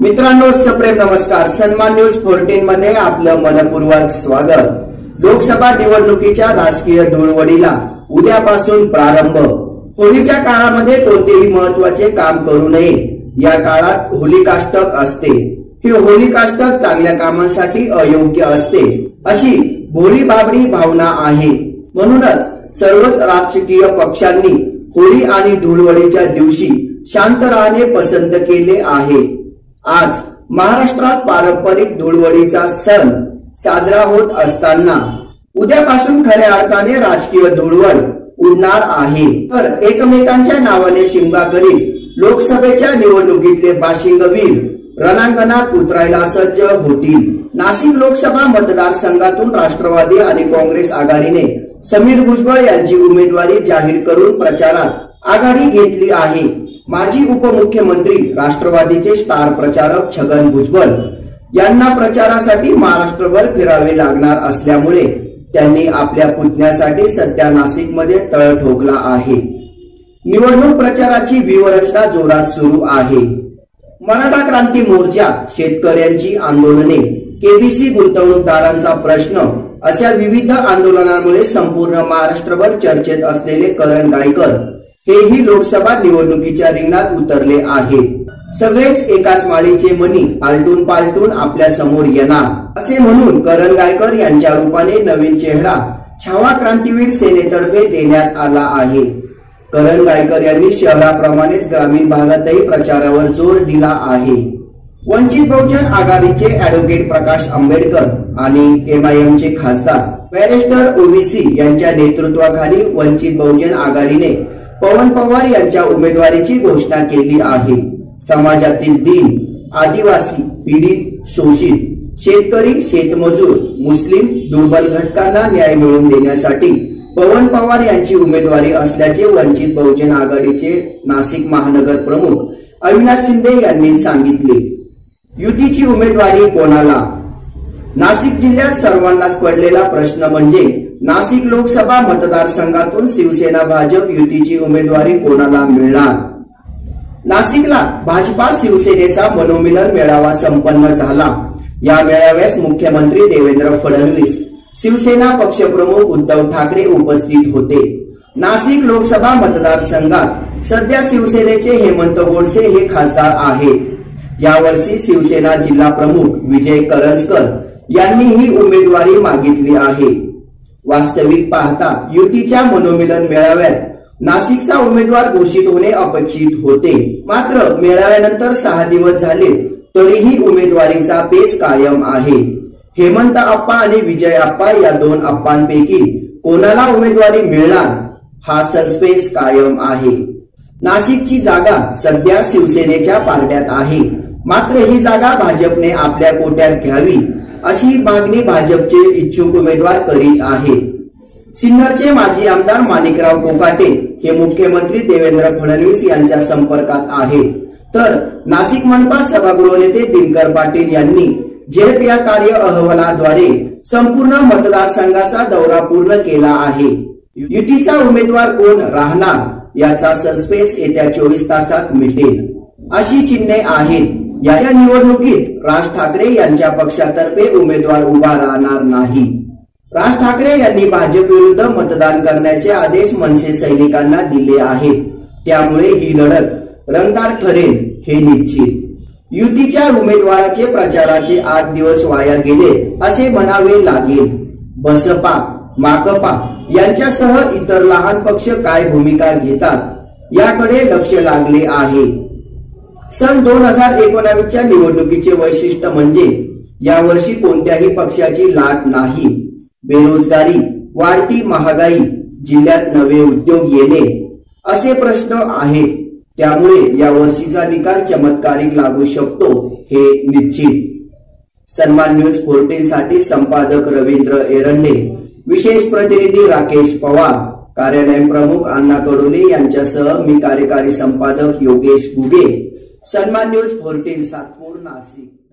मित्रांनो सप्रेम नमस्कार. सन्मान न्यूज फोर्टीन मध्ये आपलं मनपूर्वक स्वागत. लोकसभा निवडणुकीच्या राजकीय धुळवडीला उद्यापासून प्रारंभ. होळीच्या काळामध्ये कोणतेही महत्त्वाचे काम करू नये. या काळात होलिकाष्टक असते. ही होलिकाष्टक चांगल्या कामांसाठी अयोग्य असते. अशी भोळी बाबडी भावना आहे. म्हणूनच सर्वच राजकीय पक्षांनी होळी आणि धुळवडीच्या दिवशी शांत राहणे पसंत केले आहे. आज महाराष्ट्रात पारंपरिक धुळवडीचा सण साजरा होत असताना उद्यापासून खऱ्या अर्थाने राजकीय धुळवड उडणार आहे. तर एकमेकांच्या नावाने शिमगा करीत लोकसभेच्या निवडणुकीतले बाशिंगवीर रणांगणात उतरायला सज्ज होतील. नाशिक लोकसभा मतदारसंघातून राष्ट्रवादी आणि काँग्रेस आघाडीने समीर भुजबळ यांची उमेदवारी जाहीर करून प्रचारात आघाडी घेतली आहे. माजी उपमुख्यमंत्री राष्ट्रवादीचे स्टार प्रचारक छगन भुजबळ यांना प्रचारासाठी महाराष्ट्रभर फिरावे लागणार असल्यामुळे त्यांनी आपल्या पुतण्यासाठी सध्या नाशिकमध्ये तळ ठोकला आहे. निवडणूक प्रचाराची व्यूहरचना जोरात सुरू आहे. मराठा क्रांती मोर्चा शेतकऱ्यांची आंदोलने केबीसी गुंतवणूकदारांचा प्रश्न अशा विविध आंदोलनांमुळे संपूर्ण महाराष्ट्रभर चर्चेत असलेले करण गायकर हेही लोकसभा निवडणुकीच्या रिंगणात उतरले आहे. सगळेच एकाच माळीचे मनी आलटून पालटून आपल्यासमोर येणार. असे म्हणून करण गायकर यांच्या रूपाने नवीन चेहरा छावा क्रांतीवीर सेनेतर्फे देण्यात आला आहे. करण गायकर यांनी शहराप्रमाणेच ग्रामीण भागातही प्रचारावर जोर दिला आहे. वंचित बहुजन आघाडीचे अॅडव्होकेट प्रकाश आंबेडकर आणि एमआयएम चे खासदार बॅरिस्टर ओबीसी यांच्या नेतृत्वाखाली वंचित बहुजन आघाडीने पवन पवार यांच्या उमेदवारीची घोषणा केली आहे. समाजातील दिन आदिवासी पीडित शोषित शेतकरी शेतमजूर मुस्लिम दुर्बल घटकांना न्याय मिळवून देण्यासाठी पवन पवार यांची उमेदवारी असल्याचे वंचित बहुजन आघाडीचे नाशिक महानगर प्रमुख अविनाश शिंदे यांनी सांगितले. युतीची उमेदवारी कोणाला? नाशिक जिल्ह्यात सर्वांनाच पडलेला प्रश्न म्हणजे नाशिक लोकसभा मतदारसंघातून शिवसेना भाजप युतीची उमेदवारी कोणाला मिळणार? नाशिकला भाजपा शिवसेनेचा मनोमिलन मेळावा संपन्न झाला. या मेळाव्यास मुख्यमंत्री देवेंद्र फडणवीस शिवसेना पक्षप्रमुख उद्धव ठाकरे उपस्थित होते. नाशिक लोकसभा मतदारसंघात सध्या शिवसेनेचे हेमंत गोडसे हे खासदार आहेत. यावर्षी शिवसेना जिल्हा प्रमुख विजय करंजकर यांनी ही उमेदवारी मागितली आहे. वास्तविक पाहता युतीच्या मनोमिलन मेळाव्यात नाशिकचा उमेदवार घोषित होणे अपेक्षित होते. मात्र मेळाव्यानंतर सहा दिवस झाले तरीही उमेदवारीचा पेच कायम आहे. हेमंत आप्पा आणि विजय आप्पा या दोन आप्पांपैकी कोणाला उमेदवारी मिळणार हा सस्पेन्स कायम आहे. नाशिकची जागा सध्या शिवसेनेच्या पारड्यात आहे. मात्र ही जागा भाजपने आपल्या कोट्यात घ्यावी. अशी मागणी भाजपचे इच्छुक उमेदवार करीत आहेत. सिन्नरचे माजी आमदार माणिकराव कोकाटे हे मुख्यमंत्री देवेंद्र फडणवीस यांच्या संपर्कात आहेत. तर नाशिक मनपा सभागृह नेते दिनकर पाटील यांनी झेप या कार्य अहवालाद्वारे संपूर्ण मतदारसंघाचा दौरा पूर्ण केला आहे. युतीचा उमेदवार कोण राहणार याचा सस्पेन्स येत्या चोवीस तासात मिटेल. अशी चिन्हे आहेत. या निवडणुकीत राज ठाकरे यांच्या पक्षातर्फे उमेदवार उभा राहणार नाही. राज ठाकरे यांनी भाजप विरुद्ध मतदान करण्याचे आदेश मनसे सैनिकांना दिले आहेत. त्यामुळे ही लढत रंगदार ठरेल हे निश्चित. युतीच्या उमेदवाराचे प्रचाराचे आठ दिवस वाया गेले असे म्हणावे लागेल. बसपा माकपा यांच्यासह इतर लहान पक्ष काय भूमिका घेतात? याकडे लक्ष लागले आहे. सन दोन हजार एकोणावीसच्या निवडणुकीचे वैशिष्ट्य म्हणजे यावर्षी कोणत्याही पक्षाची लाट नाही. बेरोजगारी वाढती महागाई जिल्ह्यात नवे उद्योग येणे असे प्रश्न आहेत. त्यामुळे या वर्षीचा निकाल चमत्कारिक लागू शकतो हे निश्चित. सन्मान न्यूज फोर्टीन साठी संपादक रवींद्र एरंडे विशेष प्रतिनिधी राकेश पवार कार्यालय प्रमुख अण्णा कडोले यांच्यासह मी कार्यकारी संपादक योगेश गुगे सन्मान न्यूज फोर्टीन सातपूर नाशिक